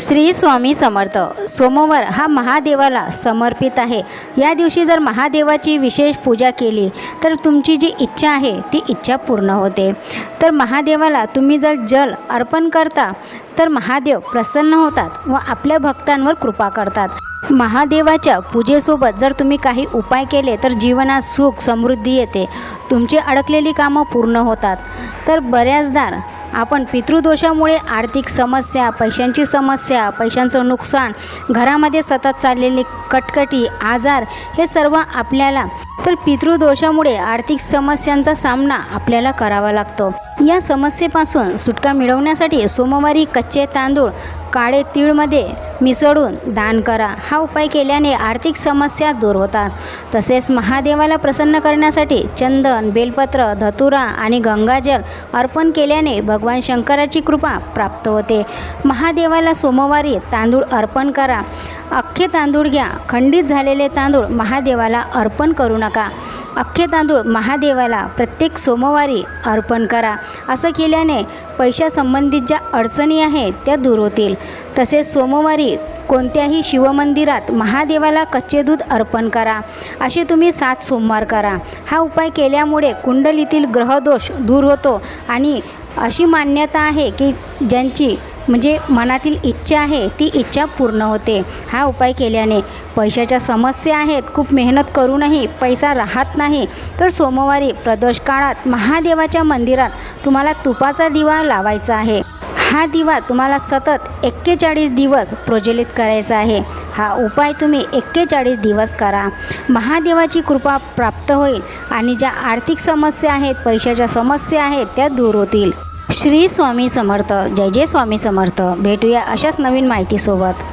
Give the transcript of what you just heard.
श्री स्वामी समर्थ. सोमवार हा महादेवाला समर्पित आहे. या दिवशी जर महादेवाची विशेष पूजा केली तर तुमची जी इच्छा आहे ती इच्छा पूर्ण होते. तर महादेवाला तुम्ही जर जल अर्पण करता तर महादेव प्रसन्न होतात व आपल्या भक्तांवर कृपा करतात. महादेवाच्या पूजेसोबत जर तुम्ही काही उपाय केले तर जीवनात सुख समृद्धी येते. तुमची अडकलेली कामं पूर्ण होतात. तर बऱ्याचदा आपण पितृदोषामुळे आर्थिक समस्या पैशांची समस्या पैशांचं नुकसान घरामध्ये सतत चाललेली कटकटी आजार हे सर्व आपल्याला तर पितृदोषामुळे आर्थिक समस्यांचा सामना आपल्याला करावा लागतो. या समस्येपासून सुटका मिळवण्यासाठी सोमवारी कच्चे तांदूळ काळे तीळमध्ये मिसळून दान करा. हा उपाय केल्याने आर्थिक समस्या दूर होतात. तसेच महादेवाला प्रसन्न करण्यासाठी चंदन बेलपत्र धतुरा आणि गंगाजल अर्पण केल्याने भगवान शंकराची कृपा प्राप्त होते. महादेवाला सोमवारी तांदूळ अर्पण करा. अख्खे तांदूळ घ्या. खंडित झालेले तांदूळ महादेवाला अर्पण करू नका. अख्खे तांदूळ महादेवाला प्रत्येक सोमवारी अर्पण करा. असं केल्याने पैशासंबंधित ज्या अडचणी आहेत त्या दूर होतील. तसेच सोमवारी कोणत्याही शिवमंदिरात महादेवाला कच्चे दूध अर्पण करा. असे तुम्ही सात सोमवार करा. हा उपाय केल्यामुळे कुंडलीतील ग्रहदोष दूर होतो आणि अशी मान्यता आहे की ज्यांची म्हणजे मनातील इच्छा आहे ती इच्छा पूर्ण होते. हा उपाय केल्याने पैशाच्या समस्या आहेत खूप मेहनत करूनही पैसा राहत नाही. तर सोमवारी प्रदोष काळात महादेवाच्या मंदिरात तुम्हाला तुपाचा दिवा लावायचा आहे. हा दिवा तुम्हाला सतत एक्केचाळीस दिवस प्रज्वलित करायचा आहे. हा उपाय तुम्ही एक्केचाळीस दिवस करा. महादेवाची कृपा प्राप्त होईल आणि ज्या आर्थिक समस्या आहेत पैशाच्या समस्या आहेत त्या दूर होतील. श्री स्वामी समर्थ जय जय स्वामी समर्थ. भेटूया अशाच नवीन माहितीसोबत.